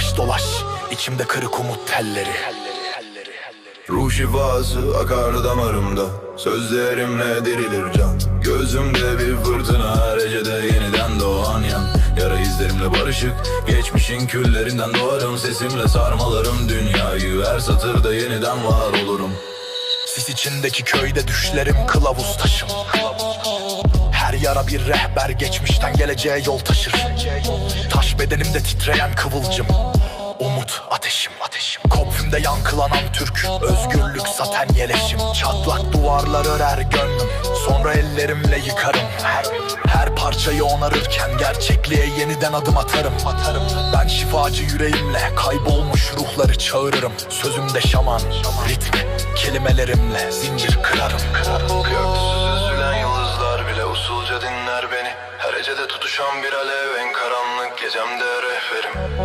Dolaş dolaş. İçimde kırık umut telleri. Ruh şifası akar damarımda. Sözlerimle dirilir can. Gözümde bir fırtına her gecede yeniden doğan yan. Yara izlerimle barışık Geçmişin küllerinden doğarım. Sesimle sarmalarım dünyayı Her satırda yeniden var olurum. Sis içindeki köyde düşlerim kılavuz taşım. Her yara bir rehber geçmişten geleceğe yol taşır. Taş bedenimde titreyen kıvılcım. Umut ateşim ateşim. Kopfümde yankılanan Türk. Özgürlük saten yeleşim. Çatlak duvarlar örer gönlüm. Sonra ellerimle yıkarım Her, her parçayı onarırken Gerçekliğe yeniden adım atarım. Atarım. Ben şifacı yüreğimle Kaybolmuş ruhları çağırırım. Sözümde şaman Ritm kelimelerimle Zincir kırarım. Kırarım gecede tutuşan bir alev en karanlık gecemde rehberim